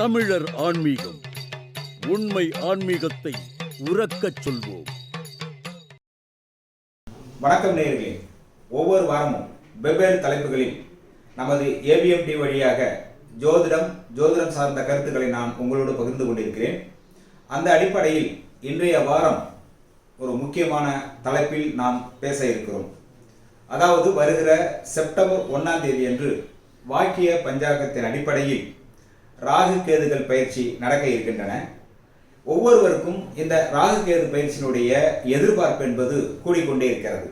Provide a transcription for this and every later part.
தமிழர் ஆன்மீகம். உண்மை ஆன்மீகத்தை உறக்கச் சொல்வோம். வணக்கம் நேயர்களே. ஒவ்வொரு வாரமும் வெவ்வேறு தலைப்புகளில் நமது ஏபிஎம்டி வழியாக ஜோதிடம் ஜோதிடம் சார்ந்த கருத்துக்களை நான் உங்களோடு பகிர்ந்து கொண்டிருக்கிறேன். அந்த அடிப்படையில் இன்றைய வாரம் ஒரு முக்கியமான தலைப்பில் நாம் பேச இருக்கிறோம். அதாவது வருகிற செப்டம்பர் ஒன்றாம் தேதி அன்று வாக்கிய பஞ்சாங்கத்தின் அடிப்படையில் ராகு கேதுகள் பயிற்சி நடக்க இருக்கின்றன. ஒவ்வொருவருக்கும் இந்த ராகு கேது பயிற்சியினுடைய எதிர்பார்ப்பு என்பது கூடிக்கொண்டே இருக்கிறது.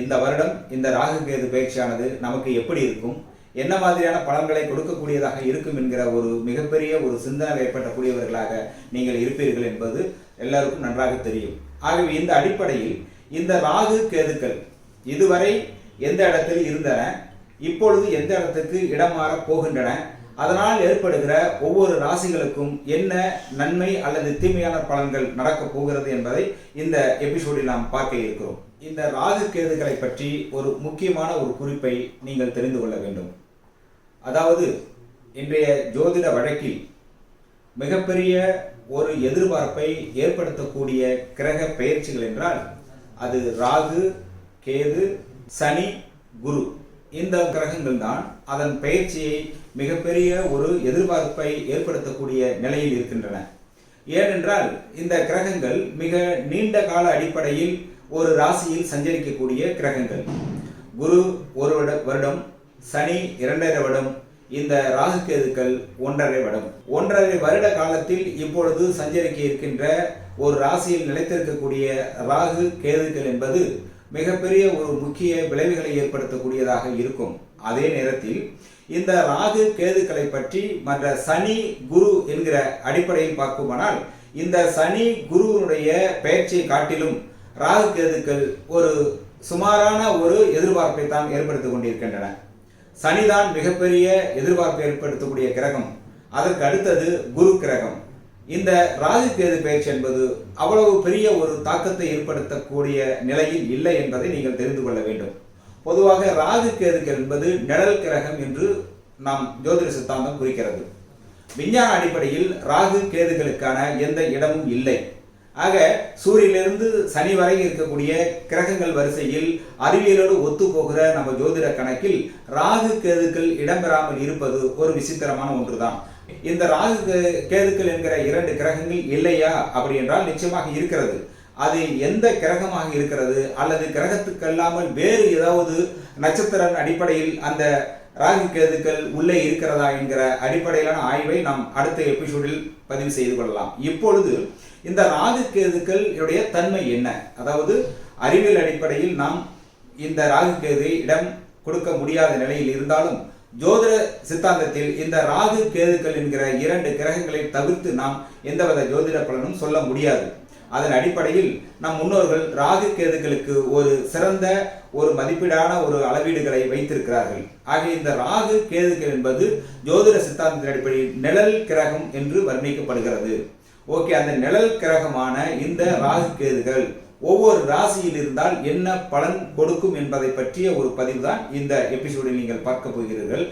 இந்த வருடம் இந்த ராகு கேது பயிற்சியானது நமக்கு எப்படி இருக்கும்? என்ன மாதிரியான பலன்களை கொடுக்கக்கூடியதாக இருக்கும் என்கிற ஒரு மிகப்பெரிய ஒரு சிந்தனை ஏற்பட்டக்கூடியவர்களாக நீங்கள் இருப்பீர்கள் என்பது எல்லாருக்கும் நன்றாக தெரியும். ஆகவே இந்த அடிப்படையில் இந்த ராகு கேதுக்கள் இதுவரை எந்த இடத்தில் இருந்தன? இப்பொழுது எந்த இடத்துக்கு இடம் மாறப் போகின்றன? அதனால் ஏற்படுகிற ஒவ்வொரு ராசிகளுக்கும் என்ன நன்மை அல்லது தீமையான பலன்கள் நடக்கப் போகிறது என்பதை இந்த எபிசோடில் நாம் பார்க்க இருக்கிறோம். இந்த ராகு கேதுகளை பற்றி ஒரு முக்கியமான ஒரு குறிப்பை நீங்கள் தெரிந்து கொள்ள வேண்டும். அதாவது இன்றைய ஜோதிட வழக்கில் மிகப்பெரிய ஒரு எதிர்பார்ப்பை ஏற்படுத்தக்கூடிய கிரக பெயர்ச்சிகள் என்றால் அது ராகு கேது சனி குரு. இந்த கிரகங்கள் தான் அதன் பெயர்ச்சியை மிகப்பெரிய ஒரு எதிர்பார்ப்பை ஏற்படுத்தக்கூடிய நிலையில் இருக்கின்றன. ஏனென்றால் இந்த கிரகங்கள் மிக நீண்ட கால அடிப்படையில் ஒரு ராசியில் சஞ்சரிக்கக்கூடிய கிரகங்கள். குரு ஒரு வருட- வருடம் சனி இரண்டரை வருடம் இந்த ராகு கேதுக்கள் ஒன்றரை வருடம் ஒன்றரை வருட காலத்தில் இப்பொழுது சஞ்சரிக்க இருக்கின்ற ஒரு ராசியில் நிலைத்திருக்கக்கூடிய ராகு கேதுக்கள் என்பது மிகப்பெரிய ஒரு முக்கிய விளைவுகளை ஏற்படுத்தக்கூடியதாக இருக்கும். அதே நேரத்தில் இந்த ராகு கேதுக்களை பற்றி மற்ற சனி குரு என்கிற அடிப்படையில் பார்க்குமானால் இந்த சனி குருவினுடைய பெயர்ச்சியை காட்டிலும் ராகு கேதுக்கள் ஒரு சுமாரான ஒரு எதிர்பார்ப்பை தான் ஏற்படுத்திக் கொண்டிருக்கின்றன. சனிதான் மிகப்பெரிய எதிர்பார்ப்பை ஏற்படுத்தக்கூடிய கிரகம். அதற்கு அடுத்தது குரு கிரகம். இந்த ராகு கேது பயிற்சி என்பது அவ்வளவு பெரிய ஒரு தாக்கத்தை ஏற்படுத்தக்கூடிய நிலையில் இல்லை என்பதை நீங்கள் தெரிந்து கொள்ள வேண்டும். பொதுவாக ராகு கேதுக்கள் என்பது நிழல் கிரகம் என்று நாம் ஜோதிட சித்தாந்தம் குறிக்கிறது. விஞ்ஞான அடிப்படையில் ராகு கேதுகளுக்கான எந்த இடமும் இல்லை. ஆக சூரியனிலிருந்து சனி வரை இருக்கக்கூடிய கிரகங்கள் வரிசையில் அறிவியலோடு ஒத்து போகிற நம்ம ஜோதிட கணக்கில் ராகு கேதுக்கள் இடம்பெறாமல் இருப்பது ஒரு விசித்திரமான ஒன்றுதான். இந்த ராகு கே- கேதுக்கள் என்கிற இரண்டு கிரகங்கள் இல்லையா அப்படி என்றால் நிச்சயமாக இருக்கிறது. அது எந்த கிரகமாக இருக்கிறது அல்லது கிரகத்துக்கல்லாமல் வேறு ஏதாவது நட்சத்திர அடிப்படையில் அந்த ராகு கேதுக்கள் உள்ளே இருக்கிறதா என்கிற அடிப்படையிலான ஆய்வை நாம் அடுத்த எபிசோடில் பதிவு செய்து கொள்ளலாம். இப்பொழுது இந்த ராகு கேதுக்கள் உடைய தன்மை என்ன? அதாவது அறிவியல் அடிப்படையில் நாம் இந்த ராகு கேது இடம் கொடுக்க முடியாத நிலையில் இருந்தாலும் ஜோதிட சித்தாந்தத்தில் இந்த ராகு கேதுக்கள் என்கிற இரண்டு கிரகங்களை தவிர்த்து நாம் எந்தவித ஜோதிட பலனும் சொல்ல முடியாது. அதன் அடிப்படையில் நம் முன்னோர்கள் ராகு கேதுகளுக்கு ஒரு சிறந்த ஒரு மதிப்பீடான ஒரு அளவீடுகளை வைத்திருக்கிறார்கள். ஆக இந்த ராகு கேதுக்கள் என்பது ஜோதிட சித்தாந்தத்தின் அடிப்படையில் நிழல் கிரகம் என்று வர்ணிக்கப்படுகிறது. ஓகே அந்த நிழல் கிரகமான இந்த ராகு கேதுகள் ஒவ்வொரு ராசியில் இருந்தால் என்ன பலன் கொடுக்கும் என்பதை பற்றிய ஒரு பதிவு தான் இந்த எபிசோடில் நீங்கள் பார்க்க போகிறீர்கள்.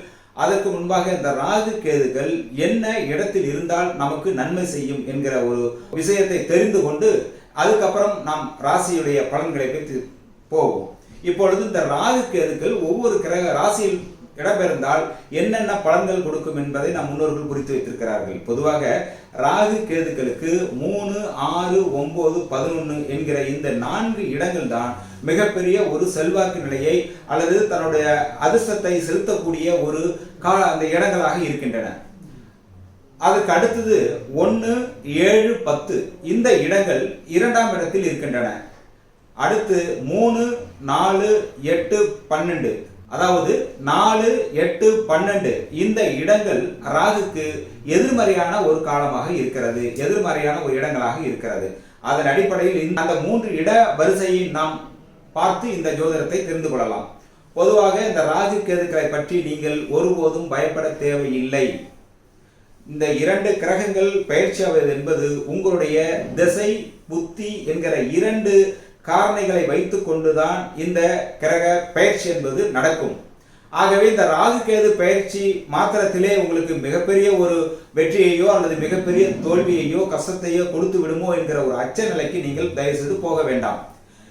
அதற்கு முன்பாக இந்த ராகு கேதுகள் என்ன இடத்தில் இருந்தால் நமக்கு நன்மை செய்யும் என்கிற ஒரு விஷயத்தை தெரிந்து கொண்டு அதுக்கப்புறம் நாம் ராசியுடைய பலன்களை பற்றி போவோம். இப்பொழுது இந்த ராகு கேதுகள் ஒவ்வொரு கிரக ராசியில் இடம்பெயர்ந்தால் என்னென்ன பலன்கள் கொடுக்கும் என்பதை நம் முன்னோர்கள் குறித்து வைத்திருக்கிறார்கள். பொதுவாக ராகு கேதுக்களுக்கு மூணு ஆறு ஒன்பது பதினொன்று என்கிற இந்த நான்கு இடங்கள் தான் மிகப்பெரிய ஒரு செல்வாக்கு நிலையை அல்லது தன்னுடைய அதிர்ஷ்டத்தை செலுத்தக்கூடிய ஒரு கால அந்த இடங்களாக இருக்கின்றன. அதுக்கு அடுத்தது ஒன்று ஏழு பத்து இந்த இடங்கள் இரண்டாம் இடத்தில் இருக்கின்றன. அடுத்து மூணு நாலு எட்டு பன்னெண்டு அதாவது நாலு எட்டு பன்னெண்டு இந்த இடங்கள் ராகுக்கு எதிர்மறையான ஒரு காலமாக இருக்கிறது. எதிர்மறையான ஒரு இடங்களாக இருக்கிறது. அதன் அடிப்படையில் இந்த- அந்த மூன்று இட வரிசையை நாம் பார்த்து இந்த ஜோதிடத்தை தெரிந்து கொள்ளலாம். பொதுவாக இந்த ராகு கேதுக்களை பற்றி நீங்கள் ஒருபோதும் பயப்பட தேவையில்லை. இந்த இரண்டு கிரகங்கள் பயிற்சியாவது என்பது உங்களுடைய திசை புத்தி என்கிற இரண்டு காரணிகளை வைத்து கொண்டுதான் இந்த கிரக பயிற்சி என்பது நடக்கும். ஆகவே இந்த ராகு கேது பயிற்சி மாத்திரத்திலே உங்களுக்கு மிகப்பெரிய ஒரு வெற்றியையோ அல்லது மிகப்பெரிய தோல்வியையோ கஷ்டத்தையோ கொடுத்து விடுமோ என்கிற ஒரு அச்ச நிலைக்கு நீங்கள் தயவு செய்து போக வேண்டாம்.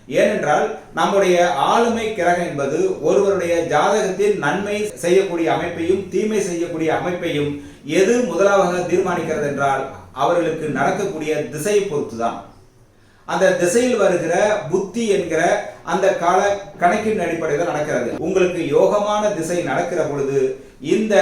ஏனென்றால் நம்முடைய ஆளுமை கிரகம் என்பது ஒருவருடைய ஜாதகத்தில் நன்மை செய்யக்கூடிய அமைப்பையும் தீமை செய்யக்கூடிய அமைப்பையும் எது முதலாக தீர்மானிக்கிறது என்றால் அவர்களுக்கு நடக்கக்கூடிய திசையை பொறுத்துதான். அந்த திசையில் வருகிற புத்தி என்கிற அந்த கால கணக்கின் அடிப்படையில் நடக்கிறது. உங்களுக்கு யோகமான திசை நடக்கிற பொழுது இந்த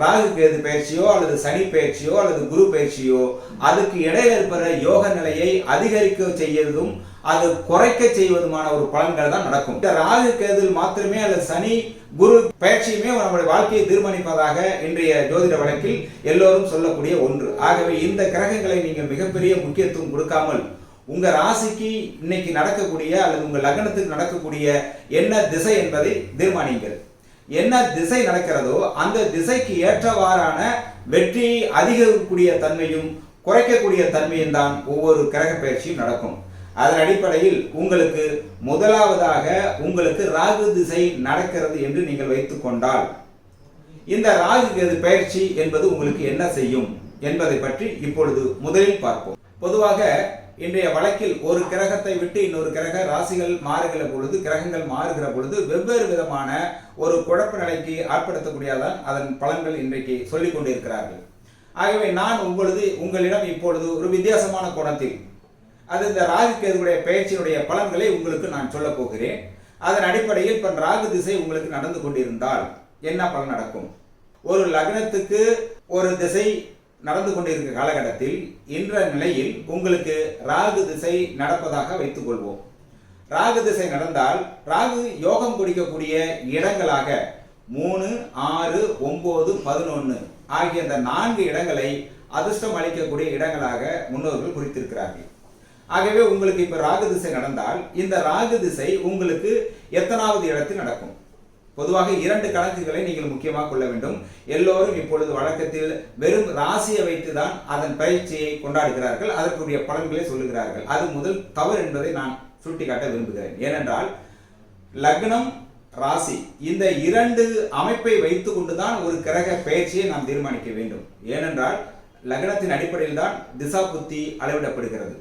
ராகு கேது பயிற்சியோ அல்லது சனி பயிற்சியோ அல்லது குரு பயிற்சியோ அதுக்கு இடையில இருக்கிற யோக நிலையை அதிகரிக்க செய்யறதும் அது குறைக்க செய்வதுமான ஒரு பலன்கள் தான் நடக்கும். இந்த ராகு கேதில் மாத்திரமே அல்லது சனி குரு பயிற்சியுமே நம்முடைய வாழ்க்கையை தீர்மானிப்பதாக இன்றைய ஜோதிட வழக்கில் எல்லோரும் சொல்லக்கூடிய ஒன்று. ஆகவே இந்த கிரகங்களை நீங்கள் மிகப்பெரிய முக்கியத்துவம் கொடுக்காமல் உங்கள் ராசிக்கு இன்னைக்கு நடக்கக்கூடிய அல்லது உங்கள் லக்னத்துக்கு நடக்கக்கூடிய என்ன திசை என்பதை தீர்மானிங்கள். என்ன திசை நடக்கிறதோ அந்த திசைக்கு ஏற்றவாறான வெற்றியை அதிகரிக்கக்கூடிய தன்மையும் குறைக்கக்கூடிய தன்மையும் தான் ஒவ்வொரு கிரக பயிற்சியும் நடக்கும். அதன் அடிப்படையில் உங்களுக்கு முதலாவதாக உங்களுக்கு ராகு திசை நடக்கிறது என்று நீங்கள் வைத்துக்கொண்டால் இந்த ராகு பயிற்சி என்பது உங்களுக்கு என்ன செய்யும் என்பதை பற்றி இப்பொழுது முதலில் பார்ப்போம். பொதுவாக இன்றைய வழக்கில் ஒரு கிரகத்தை விட்டு இன்னொரு கிரக ராசிகள் மாறுகிற பொழுது கிரகங்கள் மாறுகிற பொழுது வெவ்வேறு விதமான ஒரு குழப்ப நிலைக்கு ஆட்படுத்தக்கூடியதான் அதன் பலன்கள் இன்றைக்கு சொல்லிக் கொண்டிருக்கிறார்கள். ஆகவே நான் உங்களது உங்களிடம் இப்பொழுது ஒரு வித்தியாசமான கோணத்தில் அது இந்த ராகு கேதுடைய பயிற்சியினுடைய பலன்களை உங்களுக்கு நான் சொல்லப் போகிறேன். அதன் அடிப்படையில் இப்ப ராகு திசை உங்களுக்கு நடந்து கொண்டிருந்தால் என்ன பலன் நடக்கும்? ஒரு லக்னத்துக்கு ஒரு திசை நடந்து கொண்டிருக்கிற காலகட்டத்தில் இன்ற நிலையில் உங்களுக்கு ராகு திசை நடப்பதாக வைத்துக் கொள்வோம் ராகு திசை நடந்தால் ராகு யோகம் குடிக்கக்கூடிய இடங்களாக மூணு ஆறு ஒன்பது பதினொன்று ஆகிய இந்த நான்கு இடங்களை அதிர்ஷ்டம் அளிக்கக்கூடிய இடங்களாக முன்னோர்கள் குறித்திருக்கிறார்கள். ஆகவே உங்களுக்கு இப்போ ராகு திசை நடந்தால் இந்த ராகு திசை உங்களுக்கு எத்தனாவது இடத்தில் நடக்கும்? பொதுவாக இரண்டு கணக்குகளை நீங்கள் முக்கியமாக கொள்ள வேண்டும். எல்லோரும் இப்பொழுது வழக்கத்தில் வெறும் ராசியை வைத்துதான் அதன் பயிற்சியை கொண்டாடுகிறார்கள் அதற்குரிய பலன்களை சொல்லுகிறார்கள். அது முதல் தவறு என்பதை நான் சுட்டிக்காட்ட விரும்புகிறேன். ஏனென்றால் லக்னம் ராசி இந்த இரண்டு அமைப்பை வைத்து கொண்டுதான் ஒரு கிரக பயிற்சியை நாம் தீர்மானிக்க வேண்டும். ஏனென்றால் லக்னத்தின் அடிப்படையில் தான் திசா புத்தி அளவிடப்படுகிறது.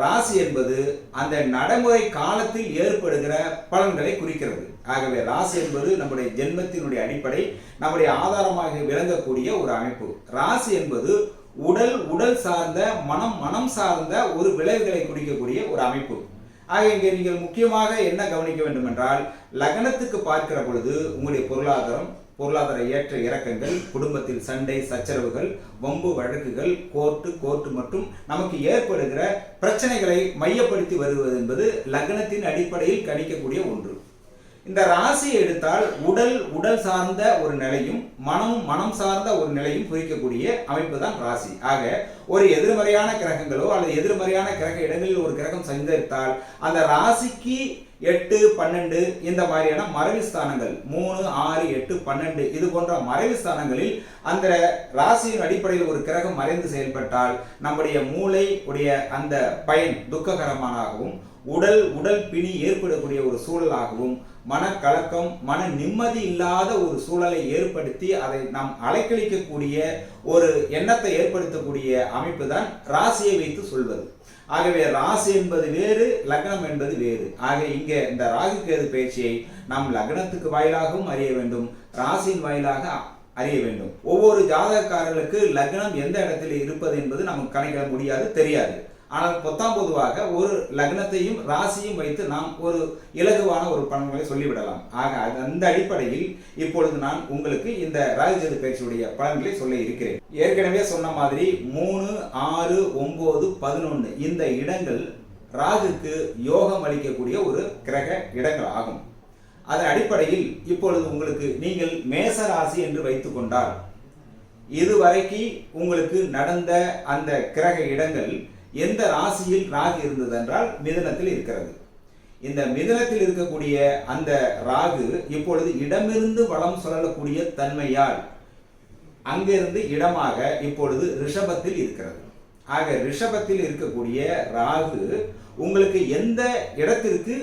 ராசி என்பது அந்த நடைமுறை காலத்தில் ஏற்படுகிற பலன்களை குறிக்கிறது. ஆகவே ராசி என்பது நம்முடைய ஜென்மத்தினுடைய அடிப்படை நம்முடைய ஆதாரமாக விளங்கக்கூடிய ஒரு அமைப்பு. ராசி என்பது உடல் உடல் சார்ந்த மனம் மனம் சார்ந்த ஒரு விளைவுகளை குறிக்கக்கூடிய ஒரு அமைப்பு. ஆக இங்கே நீங்கள் முக்கியமாக என்ன கவனிக்க வேண்டும் என்றால் லக்னத்துக்கு பார்க்கிற பொழுது உங்களுடைய பொருளாதாரம் பொருளாதார ஏற்ற இறக்கங்கள் குடும்பத்தில் சண்டை சச்சரவுகள் வம்பு வழக்குகள் கோர்ட்டு கோர்ட்டு மற்றும் நமக்கு ஏற்படுகிற பிரச்சனைகளை மையப்படுத்தி வருவது என்பது லக்னத்தின் அடிப்படையில் கணிக்கக்கூடிய ஒன்று. இந்த ராசியை எடுத்தால் உடல் உடல் சார்ந்த ஒரு நிலையும் மனம் மனம் சார்ந்த ஒரு நிலையும் குறிக்கக்கூடிய அமைப்பு தான் ராசி. ஆக ஒரு எதிர்மறையான கிரகங்களோ அல்லது எதிர்மறையான கிரக இடங்களில் ஒரு கிரகம் சஞ்சரித்தால் அந்த ராசிக்கு எட்டு பன்னெண்டு இந்த மாதிரியான மறைவு ஸ்தானங்கள். மூணு ஆறு எட்டு பன்னெண்டு இது போன்ற மறைவு ஸ்தானங்களில் அந்த ராசியின் அடிப்படையில் ஒரு கிரகம் மறைந்து செயல்பட்டால் நம்முடைய மூளை உடைய அந்த பயன் துக்ககரமானதாகவும் உடல் உடல் பிணி ஏற்படக்கூடிய ஒரு சூழலாகவும் மனக்கலக்கம் மன நிம்மதி இல்லாத ஒரு சூழலை ஏற்படுத்தி அதை நாம் அலைக்கழிக்கக்கூடிய ஒரு எண்ணத்தை ஏற்படுத்தக்கூடிய அமைப்பு தான் ராசியை வைத்து சொல்வது. ஆகவே ராசி என்பது வேறு லக்னம் என்பது வேறு. ஆக இங்கே இந்த ராகு கேது பயிற்சியை நாம் லக்னத்துக்கு வாயிலாகவும் அறிய வேண்டும் ராசியின் வாயிலாக அறிய வேண்டும். ஒவ்வொரு ஜாதகக்காரர்களுக்கு லக்னம் எந்த இடத்தில் இருப்பது என்பது நமக்கு கணக்கிட முடியாது தெரியாது. ஆனால் பத்தாம் பொதுவாக ஒரு லக்னத்தையும் ராசியும் வைத்து நாம் ஒரு இலகுவான ஒரு பலன்களை சொல்லிவிடலாம். ஆக அது- அந்த அடிப்படையில் இப்பொழுது நான் உங்களுக்கு இந்த ராகுஜது பயிற்சியுடைய பலன்களை சொல்ல இருக்கிறேன். ஏற்கனவே சொன்ன மாதிரி மூணு ஆறு ஒன்பது பதினொன்று இந்த இடங்கள் ராகுக்கு யோகம் அளிக்கக்கூடிய ஒரு கிரக இடங்கள் ஆகும். அதன் அடிப்படையில் இப்பொழுது உங்களுக்கு நீங்கள் மேச ராசி என்று வைத்துக்கொண்டால் இதுவரைக்கு உங்களுக்கு நடந்த அந்த கிரக இடங்கள் எந்த ராசியில் ராகு இருந்தது என்றால் மிதுனத்தில் இருக்கிறது. இந்த மிதுனத்தில் இருக்கக்கூடிய அந்த ராகு இப்பொழுது இடமிருந்து வளம் சொல்லக்கூடிய தன்மையால் அங்கிருந்து இடமாக இப்பொழுது ரிஷபத்தில் இருக்கிறது. ஆக ரிஷபத்தில் இருக்கக்கூடிய ராகு உங்களுக்கு எந்த இடத்திற்கு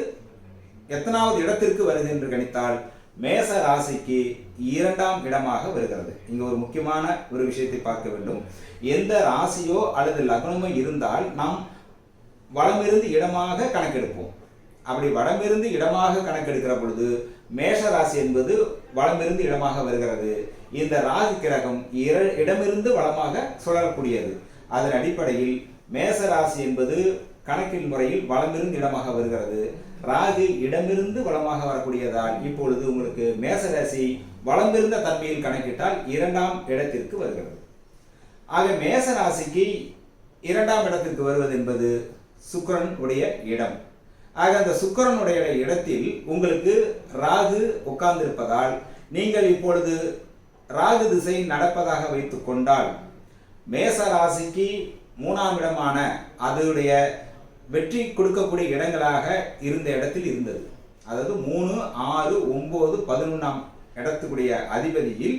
எத்தனாவது இடத்திற்கு வருது என்று கணித்தால் மேச ராசிக்கு இரண்டாம் இடமாக வருகிறது. இங்க ஒரு முக்கியமான ஒரு விஷயத்தை பார்க்க வேண்டும். எந்த ராசியோ அல்லது லக்னமோ இருந்தால் நாம் வளமிருந்து இடமாக கணக்கெடுப்போம். அப்படி வடமிருந்து இடமாக கணக்கெடுக்கிற பொழுது மேஷ ராசி என்பது வளமிருந்து இடமாக வருகிறது. இந்த ராகு கிரகம் இர- இடமிருந்து வளமாக சுழலக்கூடியது. அதன் அடிப்படையில் மேச ராசி என்பது கணக்கின் முறையில் வளமிருந்து இடமாக வருகிறது. ராகு இடமிருந்து வளமாக வரக்கூடியதால் இப்பொழுது உங்களுக்கு மேசராசி வளமிருந்த தன்மையில் கணக்கிட்டால் இரண்டாம் இடத்திற்கு வருகிறது. ஆக மேச ராசிக்கு இரண்டாம் இடத்திற்கு வருவது என்பது சுக்கிரன் உடைய இடம். ஆக அந்த சுக்கரனுடைய இடத்தில் உங்களுக்கு ராகு உட்கார்ந்திருப்பதால் நீங்கள் இப்பொழுது ராகு திசை நடப்பதாக வைத்து கொண்டால் மேச ராசிக்கு மூணாம் இடமான அதனுடைய வெற்றி கொடுக்கக்கூடிய இடங்களாக இருந்த இடத்தில் இருந்தது. அதாவது மூணு ஆறு ஒம்பது பதினொன்றாம் இடத்துக்குடைய அதிபதியில்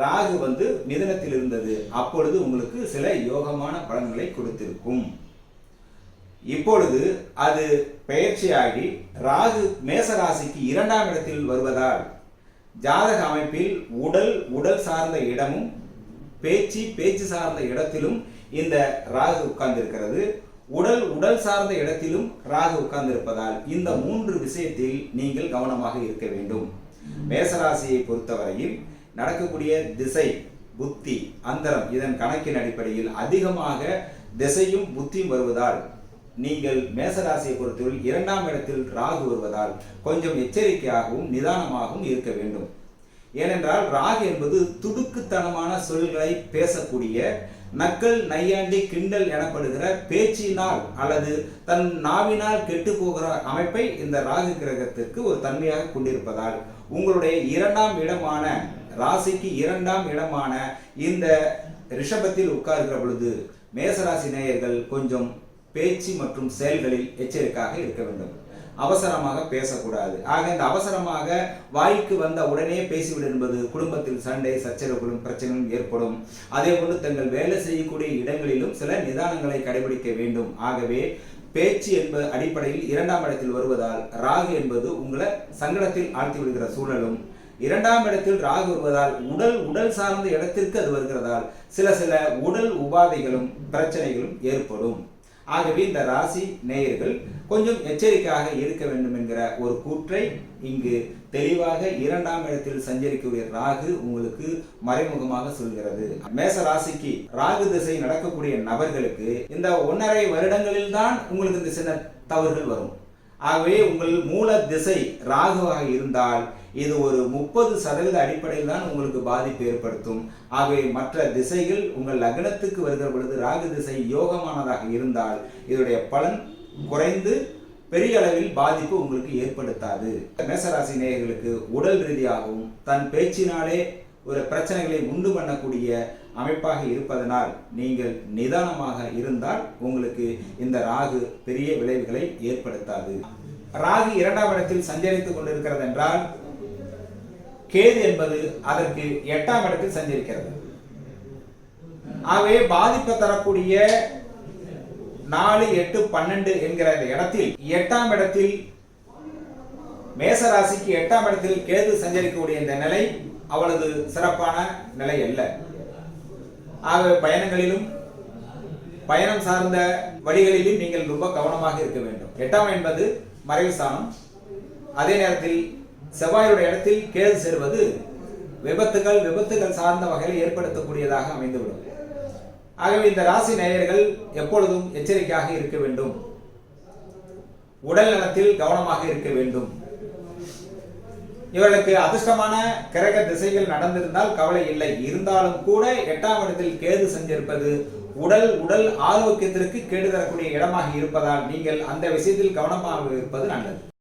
ராகு வந்து மிதனத்தில் இருந்தது. அப்பொழுது உங்களுக்கு சில யோகமான பலன்களை கொடுத்திருக்கும். இப்பொழுது அது பெயர்ச்சியாகி ராகு மேசராசிக்கு இரண்டாம் இடத்தில் வருவதால் ஜாதக அமைப்பில் உடல் உடல் சார்ந்த இடமும் பேச்சு பேச்சு சார்ந்த இடத்திலும் இந்த ராகு உட்கார்ந்திருக்கிறது. உடல் உடல் சார்ந்த இடத்திலும் ராகு உட்கார்ந்திருப்பதால் இந்த மூன்று விஷயத்தில் நீங்கள் கவனமாக இருக்க வேண்டும். மேசராசியை பொறுத்தவரையில் நடக்கக்கூடிய திசை புத்தி அந்தரம் இதன் கணக்கின் அடிப்படையில் அதிகமாக திசையும் புத்தியும் வருவதால் நீங்கள் மேசராசியை பொறுத்தவரை இரண்டாம் இடத்தில் ராகு வருவதால் கொஞ்சம் எச்சரிக்கையாகவும் நிதானமாகவும் இருக்க வேண்டும். ஏனென்றால் ராகு என்பது துடுக்குத்தனமான சொல்களை பேசக்கூடிய நக்கல் நையாண்டி கிண்டல் எனப்படுகிற பேச்சினால் அல்லது தன் நாவினால் கெட்டு போகிற அமைப்பை இந்த ராகு கிரகத்திற்கு ஒரு தன்மையாக கொண்டிருப்பதால் உங்களுடைய இரண்டாம் இடமான ராசிக்கு இரண்டாம் இடமான இந்த ரிஷபத்தில் உட்கார்கிற பொழுது மேசராசி நேயர்கள் கொஞ்சம் பேச்சு மற்றும் செயல்களில் எச்சரிக்கையாக இருக்க வேண்டும். அவசரமாக பேசக்கூடாது. ஆக இந்த அவசரமாக வாய்க்கு வந்த உடனே பேசிவிடு என்பது குடும்பத்தில் சண்டை சச்சரவுகளும் பிரச்சனையும் ஏற்படும். அதே போன்று தங்கள் வேலை செய்யக்கூடிய இடங்களிலும் சில நிதானங்களை கடைபிடிக்க வேண்டும். ஆகவே பேச்சு என்பது அடிப்படையில் இரண்டாம் இடத்தில் வருவதால் ராகு என்பது உங்களை சங்கடத்தில் ஆழ்த்தி விடுகிற சூழலும் இரண்டாம் இடத்தில் ராகு வருவதால் உடல் உடல் சார்ந்த இடத்திற்கு அது வருகிறதால் சில சில உடல் உபாதைகளும் பிரச்சனைகளும் ஏற்படும். ஆகவே இந்த ராசி நேயர்கள் கொஞ்சம் எச்சரிக்கையாக இருக்க வேண்டும் என்கிற ஒரு கூற்றை இங்கு தெளிவாக இரண்டாம் இடத்தில் சஞ்சரிக்கக்கூடிய ராகு உங்களுக்கு மறைமுகமாக சொல்கிறது. மேச ராசிக்கு ராகு திசை நடக்கக்கூடிய நபர்களுக்கு இந்த ஒன்றரை வருடங்களில் தான் உங்களுக்கு இந்த சின்ன தவறுகள் வரும். ஆகவே உங்கள் மூல திசை ராகுவாக இருந்தால் இது ஒரு முப்பது சதவீத அடிப்படையில் தான் உங்களுக்கு பாதிப்பு ஏற்படுத்தும். ஆகவே மற்ற திசைகள் உங்கள் லக்னத்துக்கு வருகிற பொழுது ராகு திசை யோகமானதாக இருந்தால் இதனுடைய பலன் குறைந்து பெரிய அளவில் பாதிப்பு உங்களுக்கு ஏற்படுத்தாது. மேசராசி நேயர்களுக்கு உடல் ரீதியாகவும் தன் பேச்சினாலே ஒரு பிரச்சனைகளை உண்டு பண்ணக்கூடிய அமைப்பாக இருப்பதனால் நீங்கள் நிதானமாக இருந்தால் உங்களுக்கு இந்த ராகு பெரிய விளைவுகளை ஏற்படுத்தாது. ராகு இரண்டாம் இடத்தில் சஞ்சரித்துக் கொண்டிருக்கிறது என்றால் கேது என்பது அதற்கு எட்டாம் இடத்தில் சஞ்சரிக்கிறது. ஆகவே பாதிப்பை தரக்கூடிய நாலு எட்டு பன்னெண்டு என்கிற இந்த இடத்தில் எட்டாம் இடத்தில் மேச ராசிக்கு எட்டாம் இடத்தில் கேது சஞ்சரிக்கக்கூடிய இந்த நிலை அவளது சிறப்பான நிலை அல்ல. ஆகவே பயணங்களிலும் பயணம் சார்ந்த வழிகளிலும் நீங்கள் ரொம்ப கவனமாக இருக்க வேண்டும். எட்டாம் என்பது மறைவு ஸ்தானம் அதே நேரத்தில் செவ்வாயுடைய இடத்தில் கேது செல்வது விபத்துகள் விபத்துகள் சார்ந்த வகையில் ஏற்படுத்தக்கூடியதாக அமைந்துவிடும். ஆகவே இந்த ராசி நேயர்கள் எப்பொழுதும் எச்சரிக்கையாக இருக்க வேண்டும். உடல் நலத்தில் கவனமாக இருக்க வேண்டும். இவர்களுக்கு அதிர்ஷ்டமான கிரக திசைகள் நடந்திருந்தால் கவலை இல்லை. இருந்தாலும் கூட எட்டாம் இடத்தில் கேது செஞ்சிருப்பது உடல் உடல் ஆரோக்கியத்திற்கு கேடு தரக்கூடிய இடமாக இருப்பதால் நீங்கள் அந்த விஷயத்தில் கவனமாக இருப்பது நல்லது.